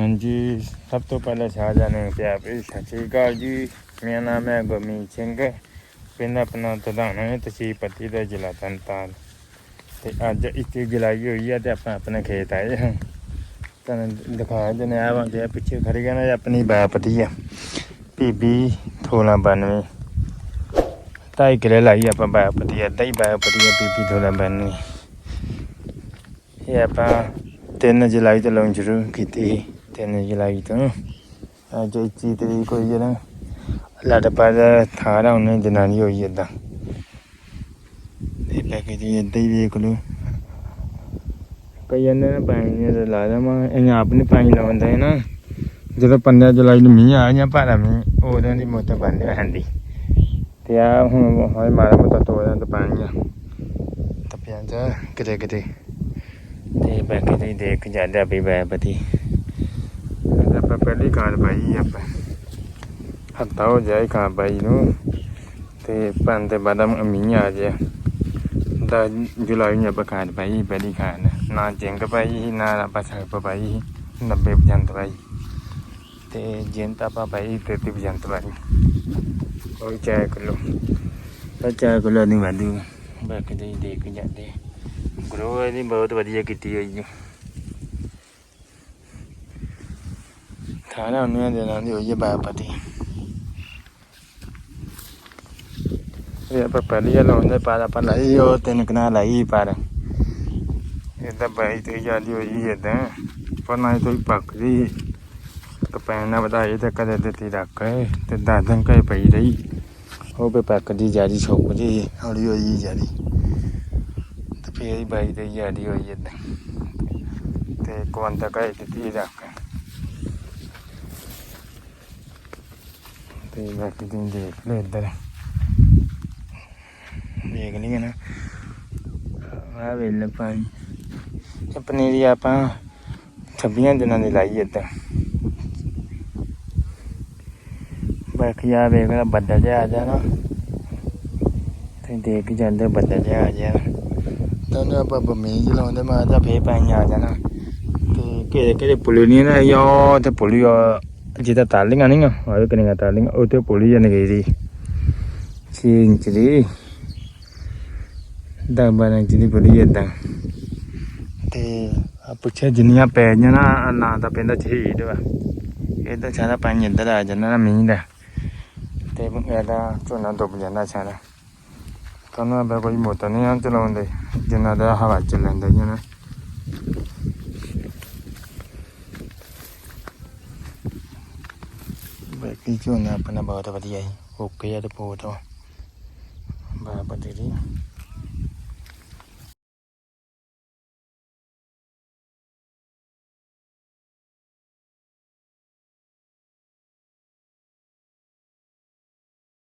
ਹਾਂਜੀ, ਸਭ ਤੋਂ ਪਹਿਲਾਂ ਸ਼ਾਹਜਹਾਨ ਨੂੰ ਪਿਆ ਵੀ, ਸਤਿ ਸ਼੍ਰੀ ਅਕਾਲ ਜੀ, ਮੇਰਾ ਨਾਮ ਹੈ ਗੁਰਮੀਤ ਸਿੰਘ। ਪਿੰਡ ਆਪਣਾ ਤਧਾਣਾ ਹੈ, ਤਹਿਸੀਲ ਪੱਟੀ ਦਾ ਜ਼ਿਲ੍ਹਾ ਤਰਨਤਾਰਨ। ਤੇ ਅੱਜ ਇੱਥੇ ਜੁਲਾਈ ਹੋਈ ਹੈ ਤੇ ਆਪਾਂ ਆਪਣੇ ਖੇਤ ਆਏ ਹਾਂ। ਤੁਹਾਨੂੰ ਦਿਖਾ ਦਿੰਦੇ ਆ ਪਿੱਛੇ ਖੜੀ ਗਿਆ ਨਾ, ਆਪਣੀ ਬਾਪਤੀ ਆ। ਪੀਬੀ 1692 ਢਾਈ ਕਿਲੇ ਲਾਈ ਆਪਾਂ ਬਾਪਤੀ ਅੱਧਾ ਹੀ ਬਾਪਤੀ ਆ ਪੀਬੀ 1692 ਇਹ ਆਪਾਂ 3 ਜੁਲਾਈ ਤੋਂ ਲਾਉਣ ਸ਼ੁਰੂ ਕੀਤੀ ਸੀ। 3 ਜੁਲਾਈ ਤੋਂ ਅੱਜ 21 ਤਰੀਕ ਹੋਈ ਹੈ ਲੱਟ ਪਰ ਥਾਰਾ ਉਹਨੇ ਜਨਾਨੀ ਹੋਈ ਏਦਾਂ ਇਹ ਪੈਕੇ ਜੀ ਹੀ ਵੇਖ ਲਓ ਕਈ ਜਾਂਦੇ ਨੇ ਪਾਣੀ ਨੇ ਲਾ ਦਮਾ ਇਹ ਆਪ ਨਹੀਂ ਪਾਣੀ ਲਾਉਂਦਾ ਹੈ ਨਾ ਜਦੋਂ 15 ਜੁਲਾਈ ਨੂੰ ਮੀਂਹ ਆ ਜਾਂ ਭਾਰਾ ਮੀਂਹ ਉਦੋਂ ਦੀ ਮੋਟਰ ਬੰਦ ਹੋ ਤੇ ਆ ਹੁਣ ਹੁਣ ਮਾਰਾ ਮੋਟਾ ਤੋੜਾਂ ਤੇ ਪਾਣੀ ਆ ਤਪਿਆਂ ਜਾ ਕਿਤੇ ਕਿਤੇ ਤੇ ਬਾਕੀ ਤੁਸੀਂ ਦੇਖ ਜਾਂਦਾ ਵੀ ਬੈਪਤੀ ਆਪਾਂ ਪਹਿਲੀ ਕਾਰ ਪਾਈ ਆਪਾਂ। ਹੱਤਾ ਹੋ ਜਾਏ ਕਾਰ ਪਾਈ ਨੂੰ, ਤੇ ਪੰਜ ਦੇ ਬਾਅਦ ਮੀਂਹ ਆ ਜਾਏ ਦਾ ਜੁਲਾਈ ਨੂੰ ਆਪਾਂ ਕਾਰ ਪਾਈ ਪਹਿਲੀ ਕਾਰ ਨਾ ਜਿੰਗ ਪਾਈ ਨਾ ਆਪਾਂ ਸਰਪ ਪਾਈ 90% ਪਾਈ। ਤੇ ਜਿੰਤ ਆਪਾਂ ਪਾਈ 33% ਪਾਈ ਕੋਈ ਚਾਹ ਕਿਲੋ। ਪਰ ਚਾਹ ਕਿਲੋ ਨਹੀਂ ਵਾਧੂ ਬਾਕੀ ਤੁਸੀਂ ਦੇਖ ਜਾਂਦੇ ਗਰੋ ਇਹਦੀ ਬਹੁਤ ਵਧੀਆ ਕੀਤੀ ਹੋਈ ਜੀ ਥਾਣਾ ਉਹਨਾਂ ਦੇ ਨਾਲ ਇਹ ਆਪਾਂ ਪਹਿਲੀ ਵਾਰ ਲਾਉਂਦੇ ਪਰ ਆਪਾਂ ਲਾਈ ਉਹ ਤਿੰਨ ਕਨਾ ਲਾਈ ਪਰ ਇਹਦਾ ਬਾਈ ਤੇ ਜਾਂਦੀ ਹੋਈ ਏਦਾਂ ਪਰ ਨਾ ਕੋਈ ਪੱਕਦੀ ਕਪੈਨ ਨਾ ਵਧਾਈ ਤੇ ਕਦੇ ਦਿੱਤੀ ਰੱਖ ਤੇ ਦਸ ਕਈ ਪਈ ਰਹੀ ਉਹ ਵੀ ਪੱਕਦੀ ਜਿਆਦੀ ਸੁੱਕਦੀ ਹੌਲੀ ਹੋਈ ਜਿਆਦੀ ਤੇ ਫੇਰ ਬਾਈ ਤੇ ਜਿਆਦੀ ਹੋਈ ਏਦਾਂ ਤੇ ਕੋਨ ਤੱਕ ਆਈ ਦਿੱਤੀ ਰੱਖ ਤੇ ਬਾਕੀ ਤੁਸੀਂ ਦੇਖ ਲਓ ਇੱਧਰ। ਦੇਖ ਲਈ ਨਾ। ਆ ਵੇਲੇ ਪਾਣੀ ਤੇ ਪਨੀਰੀ ਆਪਾਂ 26 ਦਿਨਾਂ ਦੀ ਲਾਈ ਏਦਾਂ ਬਾਕੀ ਆ ਵੇਖ ਲੈ ਬੱਦਲ ਜਿਹਾ ਆ ਜਾਣਾ ਤੇ ਦੇਖ ਕੇ ਜਾਂਦੇ ਬੱਦਲ ਜਿਹਾ ਆ ਜਾਣਾ ਤੈਨੂੰ ਆਪਾਂ ਬਮੀਜ ਲਾਉਂਦੇ ਮੈਂ ਤਾਂ ਫੇਰ ਪਾਣੀ ਆ ਜਾਣਾ। ਤੇ ਕਿਹੜੇ ਕਿਹੜੇ ਪੁਲੀ ਨਹੀਂ ਨਾ ਯੋ ਤੇ ਪੁਲੀ ਜਿਹਦਾ ਤਾਲੀਆਂ ਨਹੀਂ ਆ ਆਵੇ ਕਿੰਨੀਆਂ ਤਾਲੀਆਂ ਉਹ ਤੇ ਪੁਲੀ ਜਨ ਗਈ ਦੀ 6 ਇੰਚ ਦੀ ਦਸ ਬਾਰਾਂ ਇੰਚ ਦੀ ਪੁਲੀ ਏਦਾਂ ਤੇ ਆ ਪੁੱਛੇ ਜਿੰਨੀਆਂ ਪੈ ਜਾਣਾ ਨਾ ਤਾਂ ਪੈਂਦਾ ਸ਼ਹੀਦ ਵਾ ਇਹਦਾ ਸਾਰਾ ਪਾਣੀ ਇੱਧਰ ਆ ਜਾਂਦਾ ਨਾ ਮੀਂਹ ਦਾ ਤੇ ਇਹਦਾ ਝੋਨਾ ਡੁੱਬ ਜਾਂਦਾ ਸਾਰਾ ਕਹਿੰਦਾ ਬਾ ਕੋਈ ਮੋਟਰ ਨਹੀਂ ਆ ਚਲਾਉਂਦੇ ਜਿੰਨਾ ਦਾ ਹਵਾ ਚੱਲਣ ਦਾ ਜਨਾ ਬਾਕੀ ਝੋਨਾ ਆਪਣਾ ਬਹੁਤ ਵਧੀਆ ਹੈ ਓਕੇ ਆ ਰਿਪੋਰਟ ਬਾਬਾ ਤੇਰੀ।